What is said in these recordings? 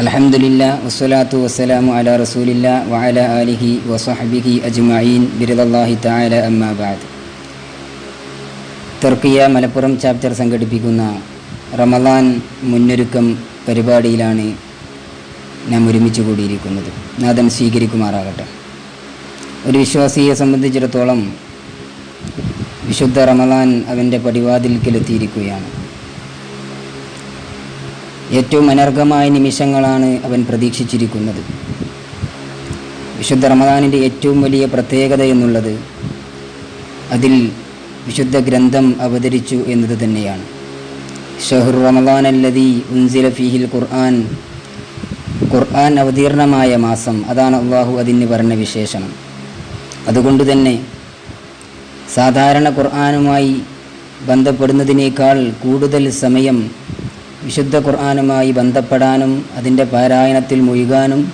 അലഹമുല്ല വസ്സലാത്തു വസ്സലാമു അല റസൂലില്ല വഅല അലിഹി വസഹബിഹി അജ്മഈൻ ബിരുദാഹി താല അമ്മാബാദ് തുർക്കിയ മലപ്പുറം ചാപ്റ്റർ സംഘടിപ്പിക്കുന്ന റമദാൻ മുന്നൊരുക്കം പരിപാടിയിലാണ് നാം ഒരുമിച്ച് കൂടിയിരിക്കുന്നത്. നാഥൻ സ്വീകരിക്കുമാറാകട്ടെ. ഒരു വിശ്വാസിയെ സംബന്ധിച്ചിടത്തോളം വിശുദ്ധ റമദാൻ അവന്റെ പടിവാതിൽക്കിലെത്തിയിരിക്കുകയാണ്. ഏറ്റവും അനർഘമായ നിമിഷങ്ങളാണ് അവൻ പ്രതീക്ഷിച്ചിരിക്കുന്നത്. വിശുദ്ധ റമദാനിന്റെ ഏറ്റവും വലിയ പ്രത്യേകത എന്നുള്ളത് അതിൽ വിശുദ്ധ ഗ്രന്ഥം അവതരിച്ചു എന്നത് തന്നെയാണ്. ഷഹുർ റമദാൻ അല്ലതി ഉൻസില ഫീഹിൽ ഖുർആൻ. ഖുർആൻ അവതീർണമായ മാസം അതാണ് അള്ളാഹു അതിന് പറഞ്ഞ വിശേഷണം അതുകൊണ്ട് തന്നെ സാധാരണ ഖുർആനുമായി ബന്ധപ്പെടുന്നതിനേക്കാൾ കൂടുതൽ സമയം വിശുദ്ധ ഖുർആാനുമായി ബന്ധപ്പെടാനും അതിന്റെ പാരായണത്തിൽ മുഴുകാനും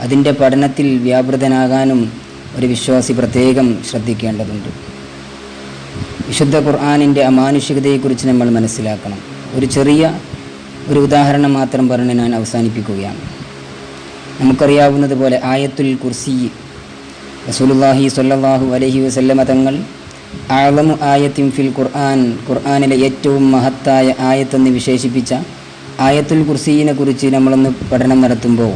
അതിന്റെ പഠനത്തിൽ വ്യാപൃതനാകാനും ഒരു വിശ്വാസി പ്രത്യേകം ശ്രദ്ധിക്കേണ്ടതുണ്ട്. വിശുദ്ധ ഖുർആാനിന്റെ അമാനുഷികതയെക്കുറിച്ച് നമ്മൾ മനസ്സിലാക്കണം. ഒരു ചെറിയ ഒരു ഉദാഹരണം മാത്രം പറഞ്ഞ് ഞാൻ അവസാനിപ്പിക്കുകയാണ്. നമുക്കറിയാവുന്നതുപോലെ ആയത്തുൽ കുർസി റസൂലുല്ലാഹി സ്വല്ലല്ലാഹു അലൈഹി വസല്ലമ തങ്ങൾ ആളമു ആയത്തിൻ ഫിൽ ഖുർആൻ. ഖുർആാനിലെ ഏറ്റവും മഹത്തായ ആയത്തെന്ന് വിശേഷിപ്പിച്ച ആയത്തുൽ കുർസീനെ കുറിച്ച് നമ്മളൊന്ന് പഠനം നടത്തുമ്പോൾ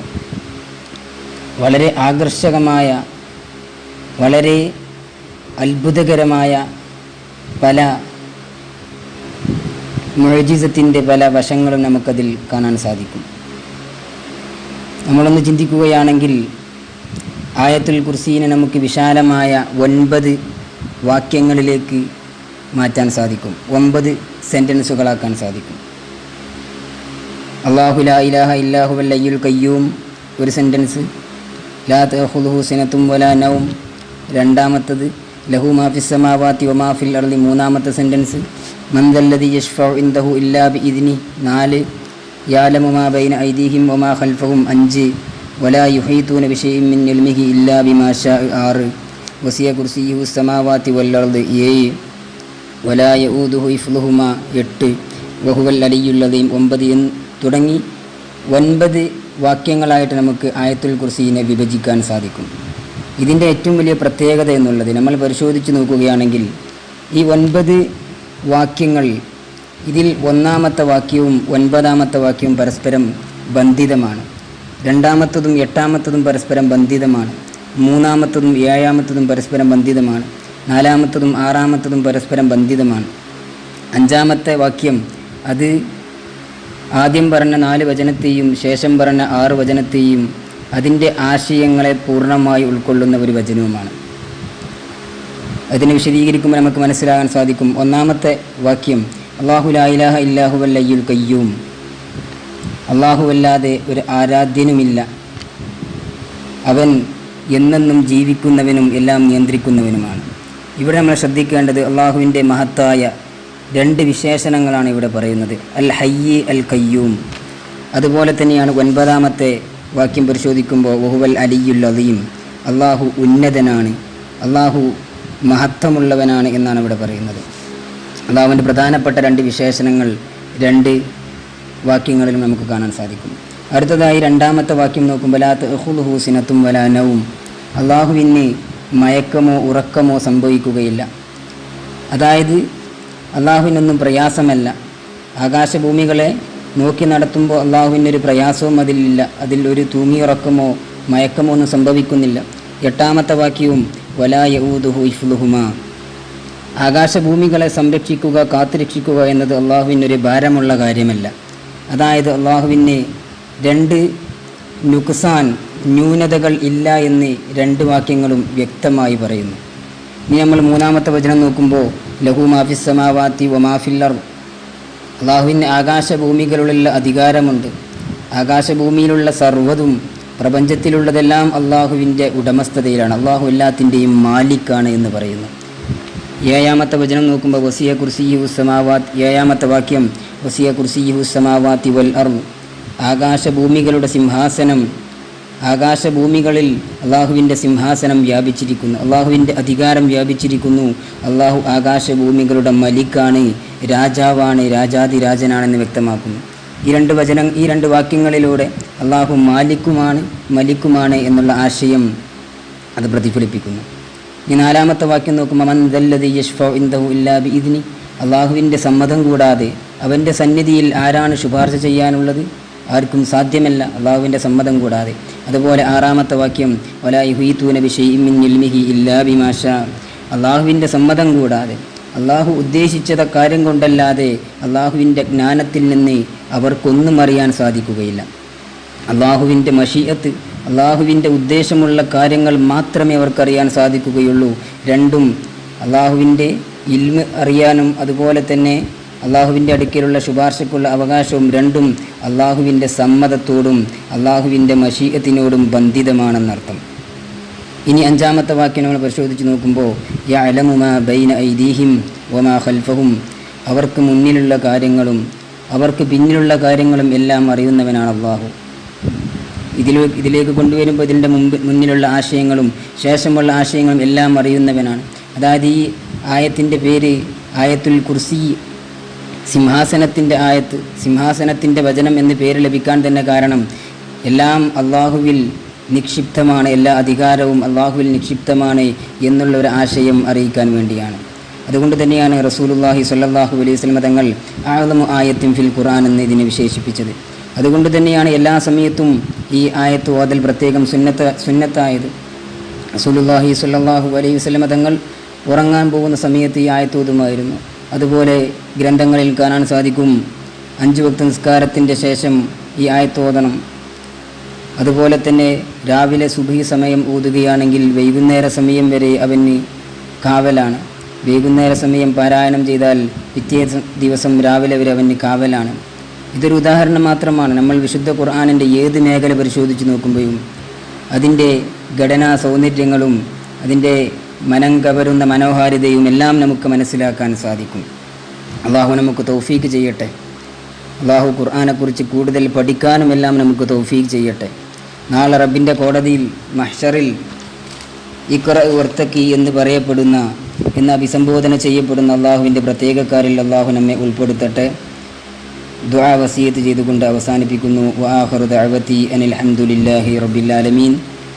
വളരെ ആകർഷകമായ വളരെ അത്ഭുതകരമായ പല മുഴജിസത്തിന്റെ പല വശങ്ങളും നമുക്കതിൽ കാണാൻ സാധിക്കും. നമ്മളൊന്ന് ചിന്തിക്കുകയാണെങ്കിൽ ആയത്തുൽ കുർസീനെ നമുക്ക് വിശാലമായ ഒൻപത് വാക്യങ്ങളിലേക്ക് മാറ്റാൻ സാധിക്കും. ഒമ്പത് സെന്റൻസുകളാക്കാൻ സാധിക്കും. അള്ളാഹു ലാ ഇലാഹ ഇല്ലാഹു വല്ലയ്യുൽ കയ്യൂം ഒരു സെന്റൻസ് ലാ തഹുദുഹു സിനത്തും വലാ നവും രണ്ടാമത്തത് ലഹു മാഫിസ് സമാവാത്തി ഒമാഫിൽ അർലി മൂന്നാമത്തെ സെന്റൻസ് മന്ദല്ലതി യഷ്ഫ ഇന്ദഹു ഇല്ലാ ബി ഇതിനി നാല് യാലമുമാ ബൈന ഐദീഹിം ഒമാ ഖൽഫഹും. അഞ്ച് വലാ യുഹൈത്തൂന വിഷയം മിൻ ഇൽമിഹി ഇല്ലാ ബിമാ ഷാ ആറ് വസിയ കുർസിയു സമാവാത്തി വല്ലർദ് ഏഴ് വലായ യഊദുഹു ഇഫ്ലുഹുമ എട്ട് വഹുവൽ അലിയുള്ളതയും ഒമ്പത് എന്ന് തുടങ്ങി ഒൻപത് വാക്യങ്ങളായിട്ട് നമുക്ക് ആയത്തുൽ കുർസീനെ വിഭജിക്കാൻ സാധിക്കും. ഇതിന്റെ ഏറ്റവും വലിയ പ്രത്യേകത എന്നുള്ളത് നമ്മൾ പരിശോധിച്ച് നോക്കുകയാണെങ്കിൽ ഈ ഒൻപത് വാക്യങ്ങൾ ഇതിൽ ഒന്നാമത്തെ വാക്യവും ഒൻപതാമത്തെ വാക്യവും പരസ്പരം ബന്ധിതമാണ്. രണ്ടാമത്തതും എട്ടാമത്തതും പരസ്പരം ബന്ധിതമാണ്. മൂന്നാമത്തതും ഏഴാമത്തതും പരസ്പരം ബന്ധിതമാണ്. നാലാമത്തതും ആറാമത്തതും പരസ്പരം ബന്ധിതമാണ്. അഞ്ചാമത്തെ വാക്യം അത് ആദ്യം പറഞ്ഞ നാല് വചനത്തെയും ശേഷം പറഞ്ഞ ആറ് വചനത്തെയും അതിന്റെ ആശയങ്ങളെ പൂർണമായി ഉൾക്കൊള്ളുന്ന ഒരു വചനവുമാണ്. അതിനെ വിശദീകരിക്കുമ്പോൾ നമുക്ക് മനസ്സിലാകാൻ സാധിക്കും. ഒന്നാമത്തെ വാക്യം അള്ളാഹു ലായിലാഹ ഇല്ലാഹു വല്ലയ്യുൽ കയ്യൂം അള്ളാഹു അല്ലാതെ ഒരു ആരാധ്യനുമില്ല. അവൻ എന്നെന്നും ജീവിക്കുന്നവനും എല്ലാം നിയന്ത്രിക്കുന്നവനുമാണ്. ഇവിടെ നമ്മൾ ശ്രദ്ധിക്കേണ്ടത് അള്ളാഹുവിന്റെ മഹത്തായ രണ്ട് വിശേഷണങ്ങളാണ് ഇവിടെ പറയുന്നത്. അൽ ഹയ്യി അൽ കയ്യൂം അതുപോലെ തന്നെയാണ് ഒൻപതാമത്തെ വാക്യം പരിശോധിക്കുമ്പോൾ വഹുവൽ അലിയുൽ അലീം. അള്ളാഹു ഉന്നതനാണ് അള്ളാഹു മഹത്വമുള്ളവനാണ് എന്നാണ് ഇവിടെ പറയുന്നത്. അള്ളാഹുവിന്റെ പ്രധാനപ്പെട്ട രണ്ട് വിശേഷണങ്ങൾ രണ്ട് വാക്യങ്ങളിലും നമുക്ക് കാണാൻ സാധിക്കും. അടുത്തതായി രണ്ടാമത്തെ വാക്യം നോക്കുമ്പോൾ ലാത്ത് അഹുലുഹു സിനത്തും വലാനവും അള്ളാഹുവിന് മയക്കമോ ഉറക്കമോ സംഭവിക്കുകയില്ല. അതായത് അള്ളാഹുവിനൊന്നും പ്രയാസമല്ല. ആകാശഭൂമികളെ നോക്കി നടത്തുമ്പോൾ അള്ളാഹുവിനൊരു പ്രയാസവും അതിലില്ല അതിൽ ഒരു തൂങ്ങിയുറക്കമോ മയക്കമോ ഒന്നും സംഭവിക്കുന്നില്ല. എട്ടാമത്തെ വാക്യവും വലാ ആകാശഭൂമികളെ സംരക്ഷിക്കുക കാത്തുരക്ഷിക്കുക എന്നത് അള്ളാഹുവിനൊരു ഭാരമുള്ള കാര്യമല്ല. അതായത് അള്ളാഹുവിന് രണ്ട് നുക്സാൻ ന്യൂനതകൾ ഇല്ല എന്ന് രണ്ട് വാക്യങ്ങളും വ്യക്തമായി പറയുന്നു. ഇനി നമ്മൾ മൂന്നാമത്തെ വചനം നോക്കുമ്പോൾ ലഹു മാഫിസ് സമാവാത്തി ഒമാഫില്ലർ അള്ളാഹുവിന് ആകാശഭൂമികളിലുള്ള അധികാരമുണ്ട്. ആകാശഭൂമിയിലുള്ള സർവതും പ്രപഞ്ചത്തിലുള്ളതെല്ലാം അള്ളാഹുവിന്റെ ഉടമസ്ഥതയിലാണ്. അള്ളാഹു എല്ലാത്തിന്റെയും മാലിക്കാണ് എന്ന് പറയുന്നു. ഏഴാമത്തെ വചനം നോക്കുമ്പോൾ വസിയ കുർസിയു സമാവാത് ഏഴാമത്തെ വാക്യം വസിയ കുർസിയു സമാവാത്തി വൽ അർ ആകാശഭൂമികളുടെ സിംഹാസനം ആകാശഭൂമികളിൽ അള്ളാഹുവിന്റെ സിംഹാസനം വ്യാപിച്ചിരിക്കുന്നു. അള്ളാഹുവിന്റെ അധികാരം വ്യാപിച്ചിരിക്കുന്നു. അള്ളാഹു ആകാശഭൂമികളുടെ മലിക്കാണ് രാജാവാണ് രാജാതിരാജനാണെന്ന് വ്യക്തമാക്കുന്നു. ഈ രണ്ട് വചനം ഈ രണ്ട് വാക്യങ്ങളിലൂടെ അള്ളാഹു മാലിക്കുമാണ് മലിക്കുമാണ് എന്നുള്ള ആശയം അത് പ്രതിഫലിപ്പിക്കുന്നു. ഈ നാലാമത്തെ വാക്യം നോക്കുമ്പോൾ മന്ദല്ലതി യഷ്ഫ ഇന്ദഹു ഇല്ലാബി ഇതിനി അള്ളാഹുവിന്റെ സമ്മതം കൂടാതെ അവന്റെ സന്നിധിയിൽ ആരാണ് ശുപാർശ ചെയ്യാനുള്ളത്? ആർക്കും സാധ്യമല്ല അള്ളാഹുവിന്റെ സമ്മതം കൂടാതെ. അതുപോലെ ആറാമത്തെ വാക്യം വലായി ഹുയിത്തൂന ഇല്ലാ ബിമാഷ അള്ളാഹുവിന്റെ സമ്മതം കൂടാതെ. അള്ളാഹു ഉദ്ദേശിച്ചത കാര്യം കൊണ്ടല്ലാതെ അള്ളാഹുവിന്റെ ജ്ഞാനത്തിൽ നിന്ന് അവർക്കൊന്നും അറിയാൻ സാധിക്കുകയില്ല. അള്ളാഹുവിന്റെ മഷീയത്ത് അള്ളാഹുവിന്റെ ഉദ്ദേശമുള്ള കാര്യങ്ങൾ മാത്രമേ അവർക്കറിയാൻ സാധിക്കുകയുള്ളൂ. രണ്ടും അള്ളാഹുവിന്റെ ഇൽമ് അറിയാനും അതുപോലെ തന്നെ അള്ളാഹുവിന്റെ അടുക്കലുള്ള ശുപാർശക്കുള്ള അവകാശവും രണ്ടും അള്ളാഹുവിന്റെ സമ്മതത്തോടും അള്ളാഹുവിന്റെ മഷീയത്തിനോടും ബന്ധിതമാണെന്നർത്ഥം. ഇനി അഞ്ചാമത്തെ വാക്യം നമ്മൾ പരിശോധിച്ച് നോക്കുമ്പോൾ യ ബൈന ഐദീഹിം വമാ ഖൽഫഹും അവർക്ക് മുന്നിലുള്ള കാര്യങ്ങളും അവർക്ക് പിന്നിലുള്ള കാര്യങ്ങളും എല്ലാം അറിയുന്നവനാണ് അള്ളാഹു. ഇതിലേക്ക് ഇതിലേക്ക് കൊണ്ടുവരുമ്പോൾ ഇതിന്റെ മുമ്പ് മുന്നിലുള്ള ആശയങ്ങളും ശേഷമുള്ള ആശയങ്ങളും എല്ലാം അറിയുന്നവനാണ്. അതായത് ഈ ആയത്തിന്റെ പേര് ആയത്തുൽ കുർസി സിംഹാസനത്തിന്റെ ആയത്ത് സിംഹാസനത്തിന്റെ വചനം എന്ന് പേര് ലഭിക്കാൻ തന്നെ കാരണം എല്ലാം അള്ളാഹുവിൽ നിക്ഷിപ്തമാണ് എല്ലാ അധികാരവും അള്ളാഹുവിൽ നിക്ഷിപ്തമാണ് എന്നുള്ള ഒരു ആശയം അറിയിക്കാൻ വേണ്ടിയാണ്. അതുകൊണ്ട് തന്നെയാണ് റസൂലുല്ലാഹി സ്വല്ലല്ലാഹു അലൈഹി വസല്ലമ തങ്ങൾ ആളമു ആയത്തിൻ ഫിൽ ഖുറാൻ എന്ന് ഇതിനെ വിശേഷിപ്പിച്ചത്. അതുകൊണ്ട് തന്നെയാണ് എല്ലാ സമയത്തും ഈ ആയത്ത് ഓതൽ പ്രത്യേകം സുന്നത്ത സുന്നത്തായത്. റസൂലുല്ലാഹി സ്വല്ലല്ലാഹു അലൈഹി വസല്ലമ തങ്ങൾ ഉറങ്ങാൻ പോകുന്ന സമയത്ത് ഈ ആയത്ത് ഓതുമായിരുന്നു. അതുപോലെ ഗ്രന്ഥങ്ങളിൽ കാണാൻ സാധിക്കും അഞ്ച് വക്ത നിസ്കാരത്തിന്റെ ശേഷം ഈ ആയത്തോതണം അതുപോലെ തന്നെ രാവിലെ സുബഹി സമയം ഊതുകയാണെങ്കിൽ വൈകുന്നേര സമയം വരെ അവന് കാവലാണ്. വൈകുന്നേര സമയം പാരായണം ചെയ്താൽ പിറ്റേ ദിവസം രാവിലെ വരെ അവന് കാവലാണ്. ഇതൊരു ഉദാഹരണം മാത്രമാണ്. നമ്മൾ വിശുദ്ധ ഖുർആാനിന്റെ ഏത് മേഖല പരിശോധിച്ച് നോക്കുമ്പോഴും അതിന്റെ ഘടനാ സൗന്ദര്യങ്ങളും അതിന്റെ മനം കവരുന്ന മനോഹാരിതയും എല്ലാം നമുക്ക് മനസ്സിലാക്കാൻ സാധിക്കും. അള്ളാഹു നമുക്ക് തൗഫീക്ക് ചെയ്യട്ടെ. അള്ളാഹു ഖുർആാനെക്കുറിച്ച് കൂടുതൽ പഠിക്കാനും എല്ലാം നമുക്ക് തൗഫീക്ക് ചെയ്യട്ടെ. നാളെ റബ്ബിന്റെ കോടതിയിൽ മഹ്ഷറിൽ ഇക്ര വർത്തക്കി എന്ന് പറയപ്പെടുന്ന എന്ന് അഭിസംബോധന ചെയ്യപ്പെടുന്ന അള്ളാഹുവിന്റെ പ്രത്യേകക്കാരിൽ അള്ളാഹു നമ്മെ ഉൾപ്പെടുത്തട്ടെ. ദുആ വസീയത്ത് ചെയ്തുകൊണ്ട് അവസാനിപ്പിക്കുന്നു. വാഹറുദ് ദഅവതി അനിൽ ഹംദുലില്ലാഹി റബ്ബിൽ